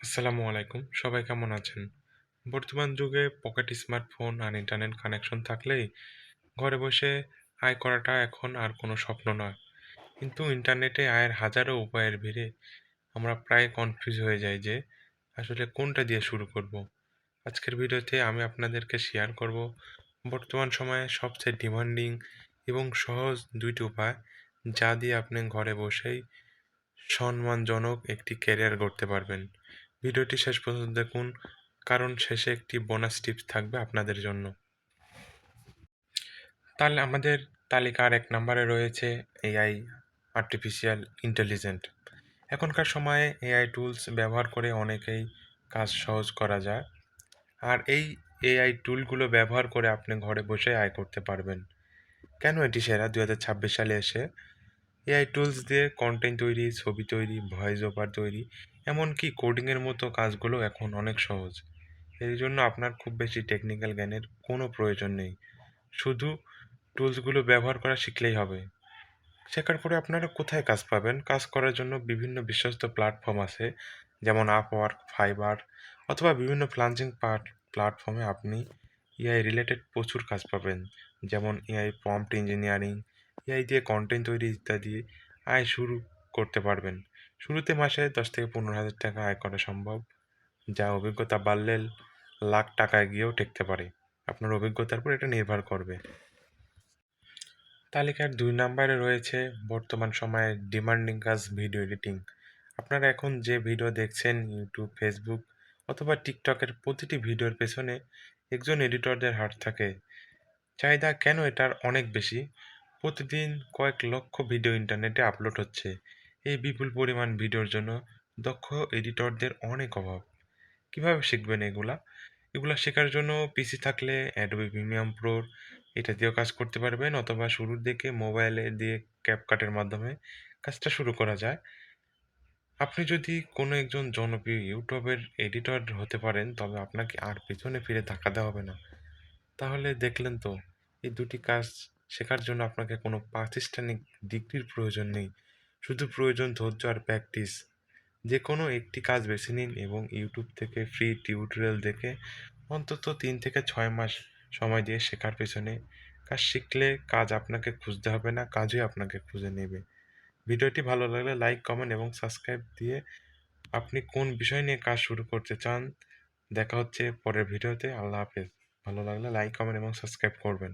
আসসালামু আলাইকুম। সবাই কেমন আছেন? বর্তমান যুগে পকেট স্মার্টফোন আর ইন্টারনেট কানেকশন থাকলেই ঘরে বসে আয় করাটা এখন আর কোনো স্বপ্ন নয়। কিন্তু ইন্টারনেটে আয়ের হাজারো উপায়ের ভিড়ে আমরা প্রায় কনফিউজ হয়ে যাই যে আসলে কোনটা দিয়ে শুরু করব। আজকের ভিডিওতে আমি আপনাদেরকে শেয়ার করব বর্তমান সময়ে সবচেয়ে ডিমান্ডিং এবং সহজ দুইটি উপায় যা দিয়ে আপনি ঘরে বসেই সম্মানজনক একটি ক্যারিয়ার গড়তে পারবেন। ভিডিওটি শেষ পর্যন্ত দেখুন। কারণ শেষে একটি বোনাস টিপস থাকবে আপনাদের জন্য। তাহলে আমাদের তালিকার এক নম্বরে রয়েছে এআই আর্টিফিশিয়াল ইন্টেলিজেন্ট এখনকার সময়ে এআই টুলস ব্যবহার করে অনেকেই কাজ সহজ করা যায়। আর এই এআই টুলগুলো ব্যবহার করে আপনি ঘরে বসে আয় করতে পারবেন। কেন এটি সেরা? দুই হাজার ছাব্বিশ সালে এসে এআই টুলস দিয়ে কন্টেন্ট তৈরি, ছবি তৈরি ভয়েস ওভার তৈরি, এমনকি কোডিংয়ের মতো কাজগুলো এখন অনেক সহজ। এই জন্য আপনার খুব বেশি টেকনিক্যাল জ্ঞানের কোনো প্রয়োজন নেই। শুধু টুলসগুলো ব্যবহার করা শিখলেই হবে। শেখার পরে আপনারা কোথায় কাজ পাবেন? কাজ করার জন্য বিভিন্ন বিশ্বস্ত প্ল্যাটফর্ম আছে, যেমন আপওয়ার্ক ফাইবার অথবা বিভিন্ন ফ্লান্সিং পার্ট প্ল্যাটফর্মে আপনি এআই রিলেটেড প্রচুর কাজ পাবেন। যেমন এআই প্রম্পট ইঞ্জিনিয়ারিং এআই দিয়ে কন্টেন্ট তৈরি ইত্যাদি আয় শুরু করতে পারবেন। শুরুতে মাসে দশ থেকে পনেরো হাজার টাকা আয় করা সম্ভব। যা অভিজ্ঞতা বাড়লে লাখ টাকায় গিয়েও টেকতে পারে। আপনার অভিজ্ঞতার উপর এটা নির্ভর করবে। তালিকার দুই নম্বরে রয়েছে বর্তমান সময়ে ডিমান্ডিং কাজ ভিডিও এডিটিং আপনারা এখন যে ভিডিও দেখছেন ইউটিউব ফেসবুক অথবা টিকটকের প্রতিটি ভিডিওর পেছনে একজন এডিটরদের হাত থাকে। চাহিদা কেন এটার অনেক বেশি? প্রতিদিন কয়েক লক্ষ ভিডিও ইন্টারনেটে আপলোড হচ্ছে। এই বিপুল পরিমাণ ভিডিওর জন্য দক্ষ এডিটরদের অনেক অভাব। কীভাবে শিখবেন এগুলা? এগুলা শেখার জন্য পিসি থাকলে অ্যাডোবি প্রিমিয়াম প্রোর এটা দিয়েও কাজ করতে পারবেন, অথবা শুরুর দিকে মোবাইলে দিয়ে ক্যাপকাটের মাধ্যমে কাজটা শুরু করা যায়। আপনি যদি কোনো একজন জনপ্রিয় ইউটিউবের এডিটর হতে পারেন, তবে আপনাকে আর পেছনে ফিরে তাকাতে হবে না। তাহলে দেখলেন তো, এই দুটি কাজ শেখার জন্য আপনাকে কোনো প্রাতিষ্ঠানিক ডিগ্রির প্রয়োজন নেই। শুধু প্রয়োজন ধৈর্য আর প্র্যাকটিস যে কোনো একটি কাজ বেছে নিন এবং ইউটিউব থেকে ফ্রি টিউটোরিয়াল দেখে অন্তত তিন থেকে ছয় মাস সময় দিয়ে শেখার পেছনে কাজ শিখলে কাজ আপনাকে খুঁজতে হবে না, কাজই আপনাকে খুঁজে নেবে। ভিডিওটি ভালো লাগলে লাইক কমেন্ট এবং সাবস্ক্রাইব দিয়ে আপনি কোন বিষয় নিয়ে কাজ শুরু করতে চান, দেখা হচ্ছে পরের ভিডিওতে। আল্লাহ হাফেজ। ভালো লাগলে লাইক কমেন্ট এবং সাবস্ক্রাইব করবেন।